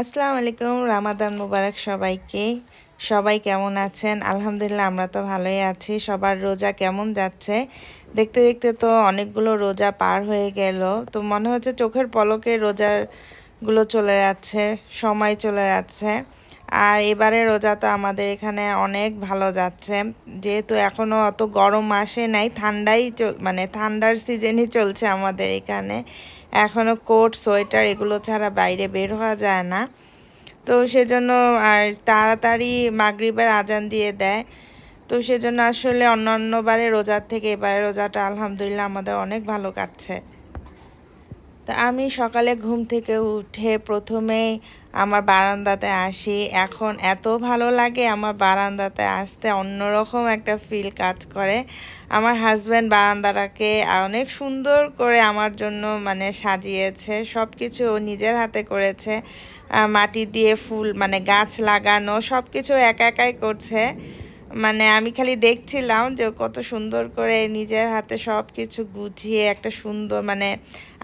আসসালামু আলাইকুম, রামাদান মুবারক সবাইকে। সবাই কেমন আছেন? আলহামদুলিল্লাহ আমরা তো ভালোই আছি। সবার রোজা কেমন যাচ্ছে? দেখতে দেখতে তো অনেকগুলো রোজা পার হয়ে গেল। তো মনে হচ্ছে চোখের পলকে রোজারগুলো চলে যাচ্ছে, সময় চলে যাচ্ছে। আর এবারে রোজা তো আমাদের এখানে অনেক ভালো যাচ্ছে। যেহেতু এখনও অত গরম আসে নাই, ঠান্ডাই মানে ঠান্ডার সিজনই চলছে আমাদের এখানে। এখনও কোট, সোয়েটার এগুলো ছাড়া বাইরে বের হওয়া যায় না। তো সেজন্য আর তাড়াতাড়ি মাগরিবের আজান দিয়ে দেয়। তো সেজন্য আসলে অন্যান্য বারে রোজার থেকে এবারে রোজাটা আলহামদুলিল্লাহ আমাদের অনেক ভালো কাটছে। তা আমি সকালে ঘুম থেকে উঠে প্রথমেই আমার বারান্দাতে আসি। এখন এত ভালো লাগে আমার বারান্দাতে আসতে, অন্যরকম একটা ফিল কাজ করে। আমার হাজব্যান্ড বারান্দাটাকে অনেক সুন্দর করে আমার জন্য মানে সাজিয়েছে সব কিছু নিজের হাতে করেছে। মাটি দিয়ে ফুল মানে গাছ লাগানো সব কিছু একা একাই করছে। মানে আমি খালি দেখছিলাম যে কত সুন্দর করে নিজের হাতে সব কিছু গুছিয়ে একটা সুন্দর মানে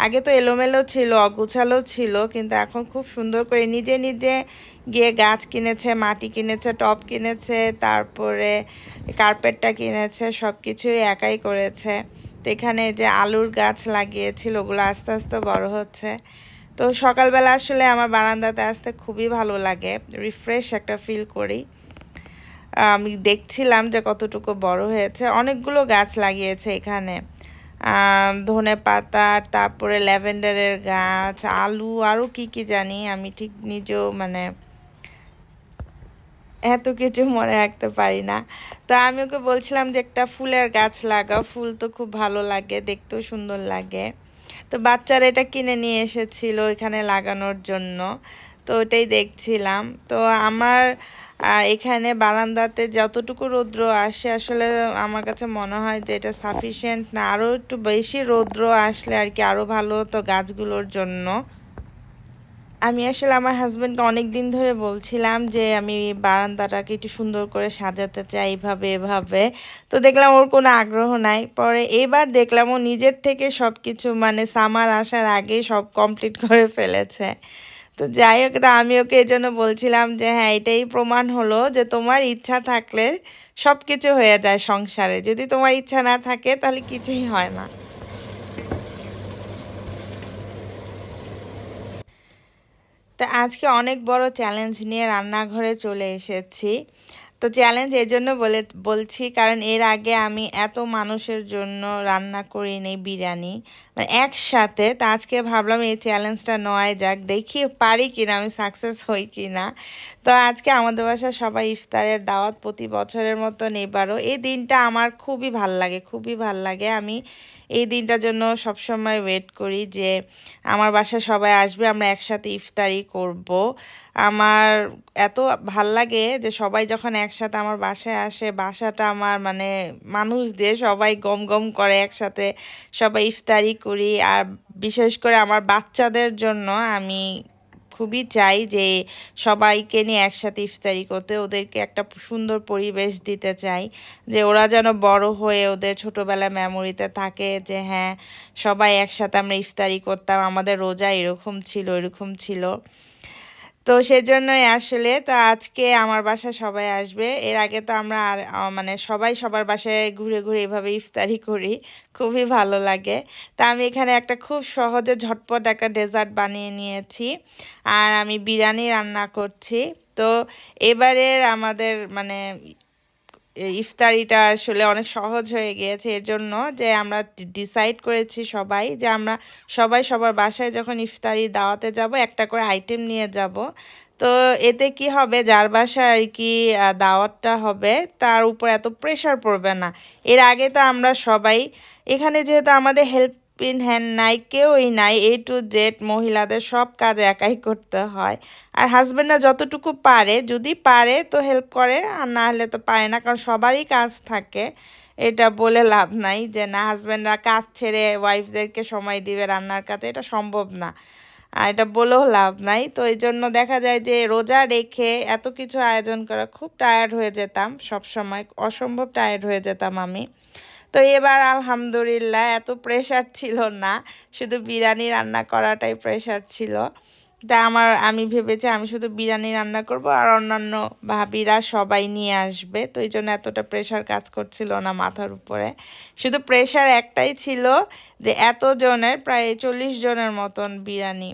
আগে তো এলোমেলো ছিল, অগুছালো ছিল, কিন্তু এখন খুব সুন্দর করে নিজে নিজে গিয়ে গাছ কিনেছে, মাটি কিনেছে টপ কিনেছে, তারপরে কার্পেটটা কিনেছে সব কিছুই একাই করেছে। তো এখানে যে আলুর গাছ লাগিয়েছিল, ওগুলো আস্তে আস্তে বড় হচ্ছে। তো সকালবেলা আসলে আমার বারান্দাতে আসতে খুবই ভালো লাগে রিফ্রেশ একটা ফিল করি। আমি দেখছিলাম যে কতটুকু বড় হয়েছে। অনেকগুলো গাছ লাগিয়েছে এখানে। ধনে পাতা তারপরে ল্যাভেন্ডারের গাছ, আলু আরও কি কি জানি আমি ঠিক নিজেও মানে এত কিছু মনে রাখতে পারি না। তো আমি ওকে বলছিলাম যে একটা ফুলের গাছ লাগাও, ফুল তো খুব ভালো লাগে, দেখতেও সুন্দর লাগে। তো বাচ্চারা এটা কিনে নিয়ে এসেছিল এখানে লাগানোর জন্য। তো ওটাই দেখছিলাম। তো আমার এখানে বারান্দাতে যতটুকু রৌদ্র আসে, আসলে আমার কাছে মনে হয় যে এটা সাফিসিয়েন্ট না। আরও একটু বেশি রৌদ্র আসলে আর কি আরও ভালো হতো গাছগুলোর জন্য। আমি আসলে আমার হাজব্যান্ডকে অনেক দিন ধরে বলছিলাম যে আমি বারান্দাটাকে একটু সুন্দর করে সাজাতে চাই এইভাবে এভাবে। তো দেখলাম ওর কোনো আগ্রহ নাই। পরে এবার দেখলাম ও নিজের থেকে সব কিছু মানে সামার আসার আগেই সব কমপ্লিট করে ফেলেছে। তো যাই হোক, তা আমি ওকে এই জন্য বলছিলাম যে হ্যাঁ এটাই প্রমাণ হলো যে তোমার ইচ্ছা থাকলে সব কিছু হয়ে যায় সংসারে। যদি তোমার ইচ্ছা না থাকে, তাহলে কিছুই হয় না। তা আজকে অনেক বড় চ্যালেঞ্জ নিয়ে রান্নাঘরে চলে এসেছি। তো চ্যালেঞ্জ এর জন্য বলে, বলছি, কারণ এর আগে আমি এত মানুষের জন্য রান্না করি নেই বিরিয়ানি মানে একসাথে, তা আজকে ভাবলাম এই চ্যালেঞ্জটা নয় যাক, দেখি পারি কিনা, আমি সাকসেস হই কিনা। তো আজকে আমাদের বাসায় সবাই ইফতারের দাওয়াত প্রতি বছরের মতন এবারও এই দিনটা আমার খুবই ভালো লাগে, খুবই ভালো লাগে। আমি এই দিনটার জন্য সবসময় ওয়েট করি যে আমার বাসায় সবাই আসবে, আমরা একসাথে ইফতারি করব। আমার এত ভালো লাগে যে সবাই যখন একসাথে আমার বাসায় আসে, বাসাটা আমার মানে মানুষ দিয়ে সবাই গম গম করে একসাথে সবাই ইফতারি করি। আর বিশেষ করে আমার বাচ্চাদের জন্য আমি খুবই চাই যে সবাইকে নিয়ে একসাথে ইফতারি করতে, ওদেরকে একটা সুন্দর পরিবেশ দিতে চাই, যে ওরা যেন বড় হয়ে ওদের ছোটোবেলা মেমোরিতে থাকে যে হ্যাঁ সবাই একসাথে আমরা ইফতারি করতাম, আমাদের রোজা এরকম ছিল এরকম ছিল। তো সেজন্যই আসলে তো আজকে আমার বাসায় সবাই আসবে। এর আগে তো আমরা আর মানে সবাই সবার বাসায় ঘুরে ঘুরে এভাবে ইফতারি করি। খুবই ভালো লাগে। তা আমি এখানে একটা খুব সহজে ঝটপট একটা ডেজার্ট বানিয়ে নিয়েছি। আর আমি বিরিয়ানি রান্না করছি। তো এবারের আমাদের মানে ইফতারিটা আসলে অনেক সহজ হয়ে গিয়েছে। এর জন্য যে আমরা ডিসাইড করেছি সবাই যে আমরা সবাই সবার বাসায় যখন ইফতারি দাওয়াতে যাব, একটা করে আইটেম নিয়ে যাব। তো এতে কি হবে? যার বাসায় আর কি দাওয়াতটা হবে, তার উপর এত প্রেশার পড়বে না। এর আগে তো আমরা সবাই, এখানে যেহেতু আমাদের হেল্প পিন হ্যান্ড নাই, কেউই নাই এ টু জেড মহিলাদের সব কাজ একাই করতে হয়। আর হাজব্যান্ডরা যতটুকু পারে, যদি পারে তো হেল্প করে, আর না হলে তো পারে না, কারণ সবারই কাজ থাকে। এটা বলে লাভ নাই যে না হাজব্যান্ডরা কাজ ছেড়ে ওয়াইফদেরকে সময় দিবে রান্নার কাজে, এটা সম্ভব না। আর এটা বলেও লাভ নাই। তো এই জন্য দেখা যায় যে রোজা রেখে এত কিছু আয়োজন করা, খুব টায়ার্ড হয়ে যেতাম সব সময় অসম্ভব টায়ার্ড হয়ে যেতাম আমি। তো এবার আলহামদুলিল্লাহ এত প্রেশার ছিল না, শুধু বিরিয়ানি রান্না করাটাই প্রেশার ছিল। তা আমার, আমি ভেবেছি আমি শুধু বিরিয়ানি রান্না করব আর অন্যান্য ভাবিরা সবাই নিয়ে আসবে, তো এই জন্য এতটা প্রেশার কাজ করছিল না মাথার উপরে। শুধু প্রেশার একটাই ছিল যে এত জনের প্রায় চল্লিশ জনের মতন বিরিয়ানি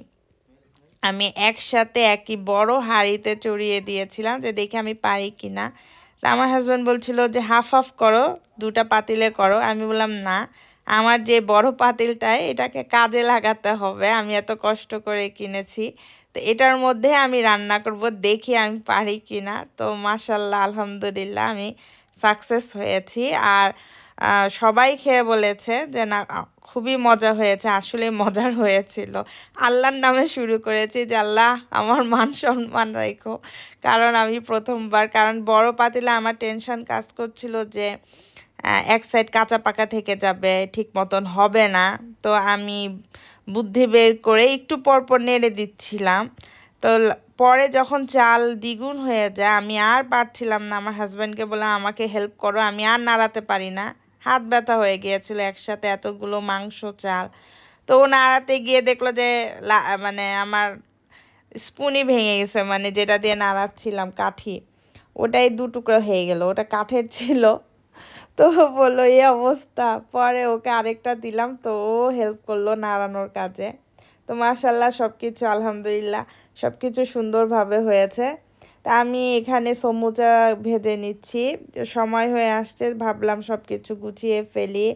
আমি একসাথে একই বড় হাঁড়িতে চড়িয়ে দিয়েছিলাম যে দেখে আমি পারি কি না তা আমার হাজব্যান্ড বলছিল যে হাফ হাফ করো, দুটা পাতিলে করো। আমি বললাম, না, আমার যে বড় পাতিলটায় এটাকে কাজে লাগাতে হবে। আমি এত কষ্ট করে কিনেছি। তো এটার মধ্যে আমি রান্না করব, দেখি আমি পারি কিনা। তো মাসাল্লাহ আলহামদুলিল্লাহ, আমি সাকসেস হয়েছি। আর সবাই খেয়ে বলেছে যে, না খুবই মজা হয়েছে আসলে মজার হয়েছিল। আল্লাহর নামে শুরু করেছি যে, আল্লাহ, আমার মান সম্মান রেখো। কারণ আমি প্রথমবার, কারণ বড় পাতিলে আমার টেনশন কাজ করছিল যে এক সাইড কাঁচা পাকা থেকে যাবে, ঠিক মতন হবে না। তো আমি বুদ্ধি বের করে একটু পরপর নেড়ে দিচ্ছিলাম। তো পরে যখন চাল দ্বিগুণ হয়ে যায়, আমি আর পারছিলাম না। আমার হাজব্যান্ডকে বললাম, আমাকে হেল্প করো, আমি আর নাড়াতে পারি না। হাত ব্যথা হয়ে গিয়েছিল, একসাথে এতগুলো মাংস, চাল। তো ও নাড়াতে গিয়ে দেখল যে মানে আমার স্পুনই ভেঙে গেছে মানে যেটা দিয়ে নাড়াচ্ছিলাম কাঠি, ওটাই দু টুকরো হয়ে গেল, ওটা কাঠের ছিল। তো বলল, এই অবস্থা। পরে ওকে আরেকটা দিলাম, তো ও হেল্প করল নাড়ানোর কাজে। তো মাশাল্লাহ সব কিছু আলহামদুলিল্লাহ সব কিছু সুন্দরভাবে হয়েছে। তা আমি এখানে সমুচা ভেজে নিচ্ছি। সময় হয়ে আসছে ভাবলাম সব কিছু গুছিয়ে ফেলি।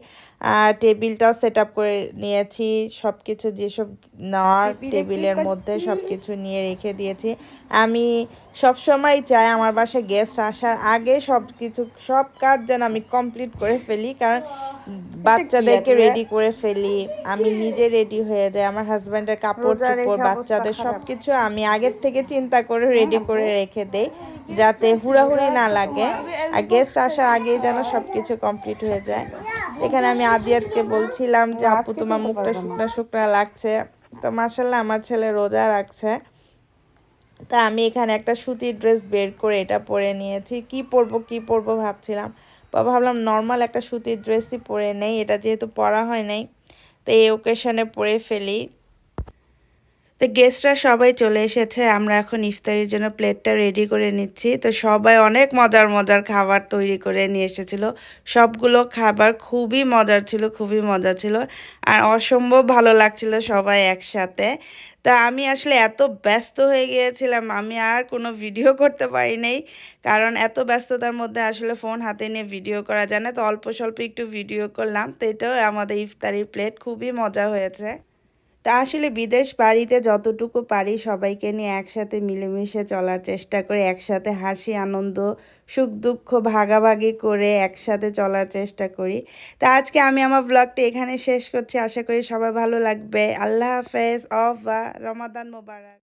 টেবিলটাও সেট আপ করে নিয়েছি সব কিছু যেসব নেওয়ার টেবিলের মধ্যে সব কিছু নিয়ে রেখে দিয়েছি। আমি সব সময় চাই আমার বাসায় গেস্ট আসার আগে সব কিছু সব কাজ যেন আমি কমপ্লিট করে ফেলি কারণ বাচ্চাদেরকে রেডি করে ফেলি। আমি নিজে রেডি হয়ে যাই আমার হাজব্যান্ডের কাপড় চোপড় বাচ্চাদের সব কিছু আমি আগের থেকে চিন্তা করে রেডি হ্যাঁ, করে রেখে দেই যাতে হুড়াহুড়ি না লাগে। আর গেস্ট আসার আগেই যেন সব কিছু কমপ্লিট হয়ে যায়। এখানে আমি আদিয়াতকে বলছিলাম যে আপু তোমার মুখটা শুকনা শুকনা লাগছে। তো মাসাল্লাহ আমার ছেলে রোজা রাখছে। তা আমি এখানে একটা সুতির ড্রেস বের করে এটা পরে নিয়েছি। কি পরবো কি পরবো ভাবছিলাম। বা ভাবলাম নর্মাল একটা সুতির ড্রেসই পরে নেই এটা যেহেতু পরা হয় নাই তো এই ওকেশনে পরে ফেলি। তো গেস্টরা সবাই চলে এসেছে। আমরা এখন ইফতারির জন্য প্লেটটা রেডি করে নিচ্ছি। তো সবাই অনেক মজার মজার খাবার তৈরি করে নিয়ে এসেছিল। সবগুলো খাবার খুবই মজার ছিল, খুবই মজা ছিল। আর অসম্ভব ভালো লাগছিল সবাই একসাথে। তা আমি আসলে এত ব্যস্ত হয়ে গিয়েছিলাম, আমি আর কোনো ভিডিও করতে পারি নাই। কারণ এত ব্যস্ততার মধ্যে আসলে ফোন হাতে নিয়ে ভিডিও করা যায় না। তো অল্প স্বল্প একটু ভিডিও করলাম। তো এটাও আমাদের ইফতারির প্লেট খুবই মজা হয়েছে। তা আসলে বিদেশ বাড়িতে যতটুকু পারি সবাইকে নিয়ে একসাথে মিলেমিশে চলার চেষ্টা করে, একসাথে হাসি, আনন্দ, সুখ, দুঃখ ভাগাভাগি করে একসাথে চলার চেষ্টা করি। তা আজকে আমি আমার ব্লগটা এখানে শেষ করছি। আশা করি সবার ভালো লাগবে। আল্লাহ হাফেজ। অফ বা রমাদান মোবারক।